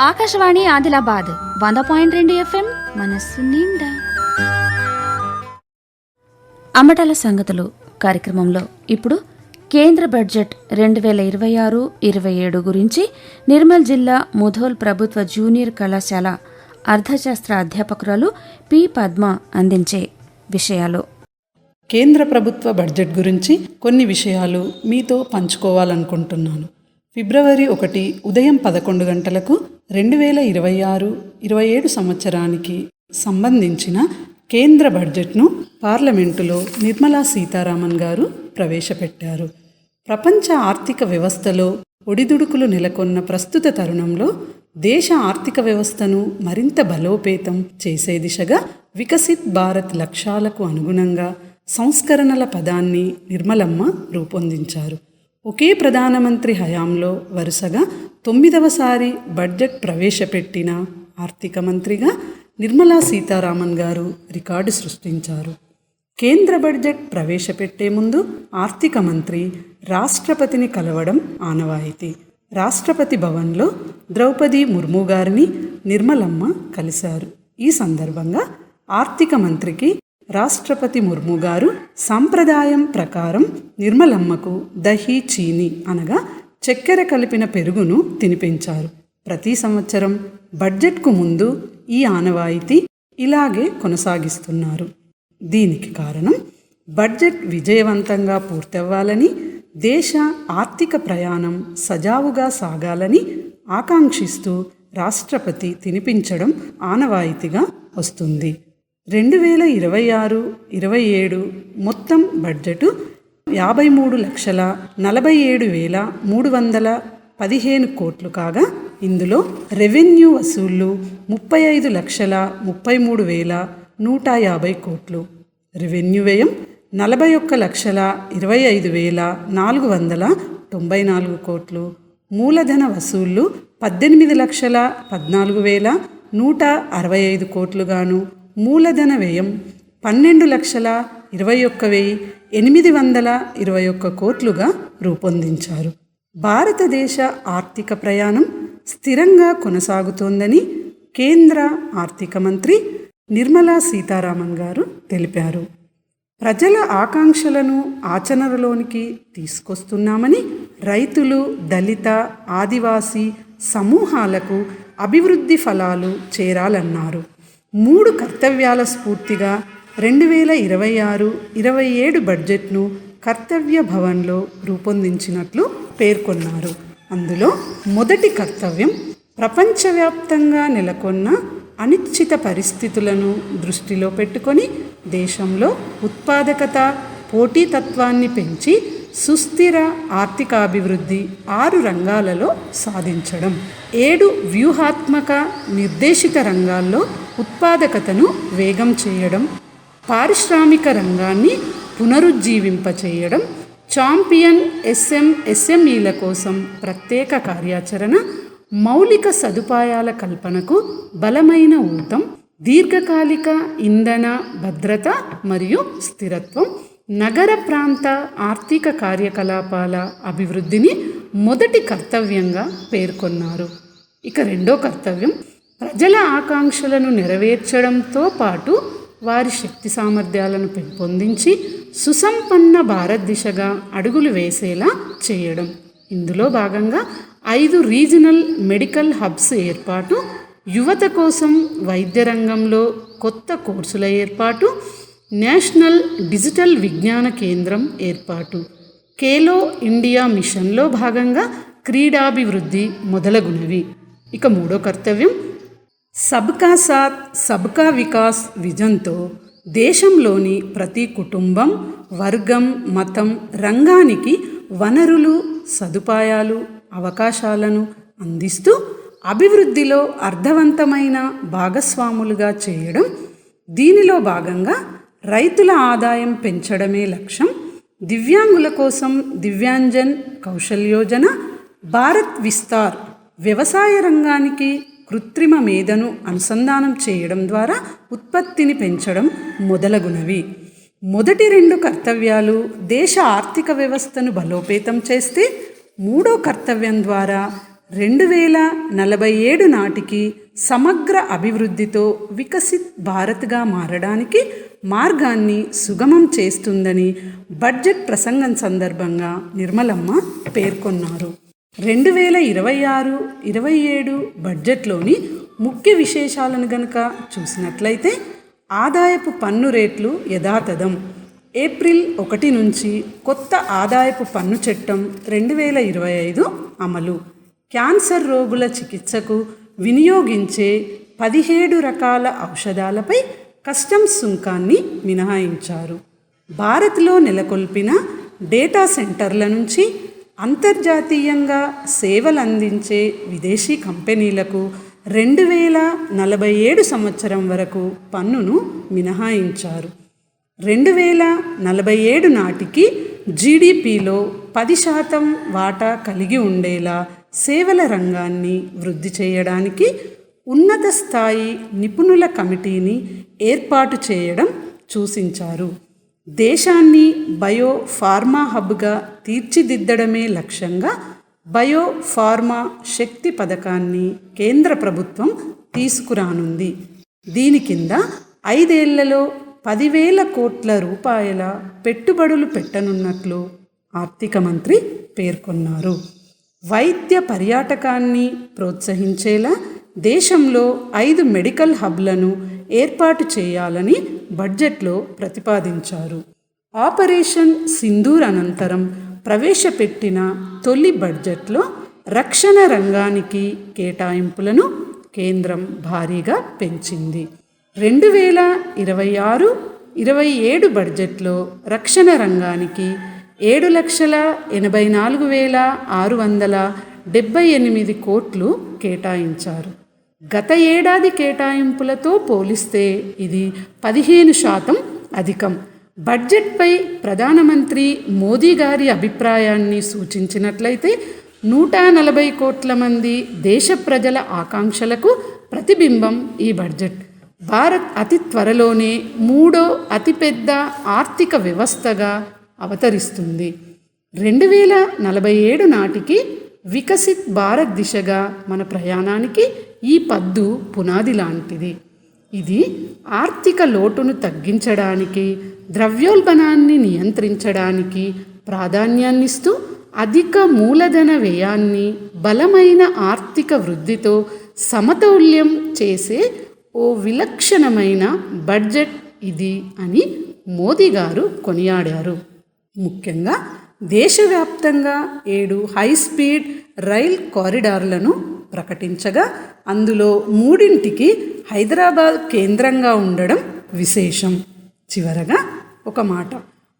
ఆకాశవాణి ఆదిలాబాద్ వంద పాయింట్ రెండు ఎఫ్ఎం మనస్సు నిండా. అమ్మటాల సంగతులు కార్యక్రమంలో ఇప్పుడు కేంద్ర బడ్జెట్ రెండు వేల ఇరవై ఆరు ఇరవై ఏడు గురించి నిర్మల్ జిల్లా ముధోల్ ప్రభుత్వ జూనియర్ కళాశాల అర్థశాస్త్ర అధ్యాపకురాలు పి పద్మ అందించే విషయాలు. కేంద్ర ప్రభుత్వ బడ్జెట్ గురించి కొన్ని విషయాలు మీతో పంచుకోవాలనుకుంటున్నాను. ఫిబ్రవరి ఒకటి ఉదయం పదకొండు గంటలకు రెండు వేల ఇరవై ఆరు ఇరవై ఏడు సంవత్సరానికి సంబంధించిన కేంద్ర బడ్జెట్ను పార్లమెంటులో నిర్మలా సీతారామన్ గారు ప్రవేశపెట్టారు. ప్రపంచ ఆర్థిక వ్యవస్థలో ఒడిదుడుకులు నెలకొన్న ప్రస్తుత తరుణంలో దేశ ఆర్థిక వ్యవస్థను మరింత బలోపేతం చేసే దిశగా వికసిత్ భారత్ లక్ష్యాలకు అనుగుణంగా సంస్కరణల పదాన్ని నిర్మలమ్మ రూపొందించారు. ఒకే ప్రధానమంత్రి హయాంలో వరుసగా తొమ్మిదవసారి బడ్జెట్ ప్రవేశపెట్టిన ఆర్థిక మంత్రిగా నిర్మలా సీతారామన్ గారు రికార్డు సృష్టించారు. కేంద్ర బడ్జెట్ ప్రవేశపెట్టే ముందు ఆర్థిక మంత్రి రాష్ట్రపతిని కలవడం ఆనవాయితీ. రాష్ట్రపతి భవన్లో ద్రౌపది ముర్ము గారిని నిర్మలమ్మ కలిశారు. ఈ సందర్భంగా ఆర్థిక మంత్రికి రాష్ట్రపతి ముర్ము గారు సాంప్రదాయం ప్రకారం నిర్మలమ్మకు దహి చీని అనగా చక్కెర కలిపిన పెరుగును తినిపించారు. ప్రతి సంవత్సరం బడ్జెట్కు ముందు ఈ ఆనవాయితీ ఇలాగే కొనసాగిస్తున్నారు. దీనికి కారణం బడ్జెట్ విజయవంతంగా పూర్తవ్వాలని దేశ ఆర్థిక ప్రయాణం సజావుగా సాగాలని ఆకాంక్షిస్తూ రాష్ట్రపతి తినిపించడం ఆనవాయితీగా వస్తుంది. రెండు వేల ఇరవై ఆరు ఇరవై ఏడు మొత్తం బడ్జెటు యాభై మూడు లక్షల నలభై ఏడు వేల మూడు వందల పదిహేను కోట్లు కాగా ఇందులో రెవెన్యూ వసూళ్ళు ముప్పై ఐదు లక్షల ముప్పై మూడు వేల నూట యాభై కోట్లు. రెవెన్యూ వ్యయం నలభై ఒక్క లక్షల ఇరవై ఐదు వేల నాలుగు వందల తొంభై నాలుగు కోట్లు. మూలధన వసూళ్ళు పద్దెనిమిది లక్షల పద్నాలుగు వేల నూట అరవై ఐదు కోట్లుగాను మూలధన వ్యయం పన్నెండు లక్షల ఇరవై ఒక్క వెయ్యి ఎనిమిది వందల ఇరవై ఒక్క కోట్లుగా రూపొందించారు. భారతదేశ ఆర్థిక ప్రయాణం స్థిరంగా కొనసాగుతోందని కేంద్ర ఆర్థిక మంత్రి నిర్మలా సీతారామన్ గారు తెలిపారు. ప్రజల ఆకాంక్షలను ఆచరణలోనికి తీసుకొస్తున్నామని రైతులు దళిత ఆదివాసీ సమూహాలకు అభివృద్ధి ఫలాలు చేరాలన్నారు. మూడు కర్తవ్యాల స్ఫూర్తిగా రెండు వేల ఇరవై ఆరు ఇరవై ఏడు బడ్జెట్ను కర్తవ్య భవన్లో రూపొందించినట్లు పేర్కొన్నారు. అందులో మొదటి కర్తవ్యం ప్రపంచవ్యాప్తంగా నెలకొన్న అనిశ్చిత పరిస్థితులను దృష్టిలో పెట్టుకొని దేశంలో ఉత్పాదకత పోటీతత్వాన్ని పెంచి సుస్థిర ఆర్థికాభివృద్ధి ఆరు రంగాలలో సాధించడం. ఏడు వ్యూహాత్మక నిర్దేశిత రంగాల్లో ఉత్పాదకతను వేగం చేయడం. పారిశ్రామిక రంగాన్ని పునరుజ్జీవింపచేయడం. చాంపియన్ ఎస్ఎం ఎస్ఎంఈల కోసం ప్రత్యేక కార్యాచరణ. మౌలిక సదుపాయాల కల్పనకు బలమైన ఊతం. దీర్ఘకాలిక ఇంధన భద్రత మరియు స్థిరత్వం. నగర ప్రాంత ఆర్థిక కార్యకలాపాల అభివృద్ధిని మొదటి కర్తవ్యంగా పేర్కొన్నారు. ఇక రెండో కర్తవ్యం ప్రజల ఆకాంక్షలను నెరవేర్చడంతో పాటు వారి శక్తి సామర్థ్యాలను పెంపొందించి సుసంపన్న భారత్ దిశగా అడుగులు వేసేలా చేయడం. ఇందులో భాగంగా ఐదు రీజనల్ మెడికల్ హబ్స్ ఏర్పాటు యువత కోసం వైద్య రంగంలో కొత్త కోర్సుల ఏర్పాటు నేషనల్ డిజిటల్ విజ్ఞాన కేంద్రం ఏర్పాటు. కేలో ఇండియా మిషన్లో భాగంగా క్రీడాభివృద్ధి మొదలగునవి. ఇక మూడో కర్తవ్యం సబ్కా సాత్ సబ్కా వికాస్ విజన్తో దేశంలోని ప్రతి కుటుంబం వర్గం మతం రంగానికి వనరులు సదుపాయాలు అవకాశాలను అందిస్తూ అభివృద్ధిలో అర్థవంతమైన భాగస్వాములుగా చేయడం దీనిలో భాగంగా రైతుల ఆదాయం పెంచడమే లక్ష్యం. దివ్యాంగుల కోసం దివ్యాంజన్ కౌశల్యోజన భారత్ విస్తార్ వ్యవసాయ రంగానికి కృత్రిమ మేధను అనుసంధానం చేయడం ద్వారా ఉత్పత్తిని పెంచడం మొదలగునవి. మొదటి రెండు కర్తవ్యాలు దేశ ఆర్థిక వ్యవస్థను బలోపేతం చేస్తే మూడో కర్తవ్యం ద్వారా రెండు వేల నలభై ఏడు నాటికి సమగ్ర అభివృద్ధితో వికసిత్ భారత్గా మారడానికి మార్గాన్ని సుగమం చేస్తుందని బడ్జెట్ ప్రసంగం సందర్భంగా నిర్మలమ్మ పేర్కొన్నారు. రెండు వేల ఇరవై ఆరు ఇరవై ఏడు బడ్జెట్లోని ముఖ్య విశేషాలను గనుక చూసినట్లయితే ఆదాయపు పన్ను రేట్లు యథాతథం. ఏప్రిల్ ఒకటి నుంచి కొత్త ఆదాయపు పన్ను చట్టం రెండు వేల ఇరవై ఐదు అమలు. క్యాన్సర్ రోగుల చికిత్సకు వినియోగించే పదిహేడు రకాల ఔషధాలపై కస్టమ్స్ సుంకాన్ని మినహాయించారు. భారత్లో నెలకొల్పిన డేటా సెంటర్ల నుంచి అంతర్జాతీయంగా సేవలందించే విదేశీ కంపెనీలకు రెండు వేల నలభై ఏడు సంవత్సరం వరకు పన్నును మినహాయించారు. రెండు వేల నలభై ఏడు నాటికి జీడిపిలో పది శాతం వాటా కలిగి ఉండేలా సేవల రంగాన్ని వృద్ధి చేయడానికి ఉన్నత స్థాయి నిపుణుల కమిటీని ఏర్పాటు చేయడం సూచించారు దేశాన్ని బయో ఫార్మా హబ్గా తీర్చిదిద్దడమే లక్ష్యంగా బయో ఫార్మా శక్తి పథకాన్ని కేంద్ర ప్రభుత్వం తీసుకురానుంది. దీని కింద ఐదేళ్ళలో పదివేల కోట్ల రూపాయల పెట్టుబడులు పెట్టనున్నట్లు ఆర్థిక మంత్రి పేర్కొన్నారు. వైద్య పర్యాటకాన్ని ప్రోత్సహించేలా దేశంలో ఐదు మెడికల్ హబ్లను ఏర్పాటు చేయాలని బడ్జెట్లో ప్రతిపాదించారు. ఆపరేషన్ సింధూర్ అనంతరం ప్రవేశపెట్టిన తొలి బడ్జెట్లో రక్షణ రంగానికి కేటాయింపులను కేంద్రం భారీగా పెంచింది. రెండు వేల ఇరవై ఆరు ఇరవై ఏడు బడ్జెట్లో రక్షణ రంగానికి ఏడు లక్షల ఎనభై నాలుగు వేల ఆరు వందల డెబ్బై ఎనిమిది కోట్లు కేటాయించారు. గత ఏడాది కేటాయింపులతో పోలిస్తే ఇది పదిహేను శాతం అధికం. బడ్జెట్పై ప్రధానమంత్రి మోదీ గారి అభిప్రాయాన్ని సూచించినట్లయితే నూట నలభై కోట్ల మంది దేశ ప్రజల ఆకాంక్షలకు ప్రతిబింబం ఈ బడ్జెట్. భారత్ అతి త్వరలోనే మూడో అతిపెద్ద ఆర్థిక వ్యవస్థగా అవతరిస్తుంది. రెండు వేల నలభై ఏడు నాటికి వికసిత్ భారత్ దిశగా మన ప్రయాణానికి ఈ పద్దు పునాది లాంటిది. ఇది ఆర్థిక లోటును తగ్గించడానికి ద్రవ్యోల్బణాన్ని నియంత్రించడానికి ప్రాధాన్యాన్నిస్తూ అధిక మూలధన వ్యయాన్ని బలమైన ఆర్థిక వృద్ధితో సమతౌల్యం చేసే ఓ విలక్షణమైన బడ్జెట్ ఇది అని మోదీ గారు కొనియాడారు. ముఖ్యంగా దేశవ్యాప్తంగా ఏడు హై స్పీడ్ రైల్ కారిడార్లను ప్రకటించగా అందులో మూడింటికి హైదరాబాద్ కేంద్రంగా ఉండడం విశేషం. చివరగా ఒక మాట.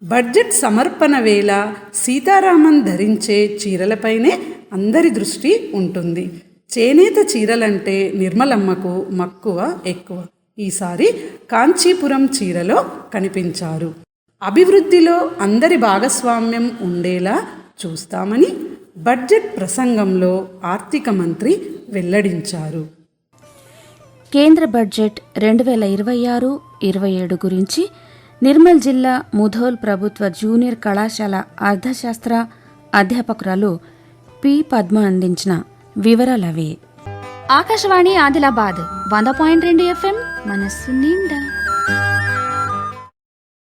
బడ్జెట్ సమర్పణ వేళ సీతారామన్ ధరించే చీరలపైనే అందరి దృష్టి ఉంటుంది. చేనేత చీరలంటే నిర్మలమ్మకు మక్కువ ఎక్కువ. ఈసారి కాంచీపురం చీరలో కనిపించారు. అభివృద్ధిలో అందరి భాగస్వామ్యం ఉండేలా చూస్తామని బడ్జెట్ ప్రసంగంలో ఆర్థిక మంత్రి వెల్లడించారు. కేంద్ర బడ్జెట్ రెండు వేల ఇరవై ఆరు ఇరవై ఏడు గురించి నిర్మల్ జిల్లా ముధోల్ ప్రభుత్వ జూనియర్ కళాశాల అర్థశాస్త్ర అధ్యాపకురాలు పి పద్మ అందించిన వివరాలవే. ఆకాశవాణి ఆదిలాబాద్ వంద పాయింట్ రెండు ఎఫ్ఎం మనస్సు నిండా.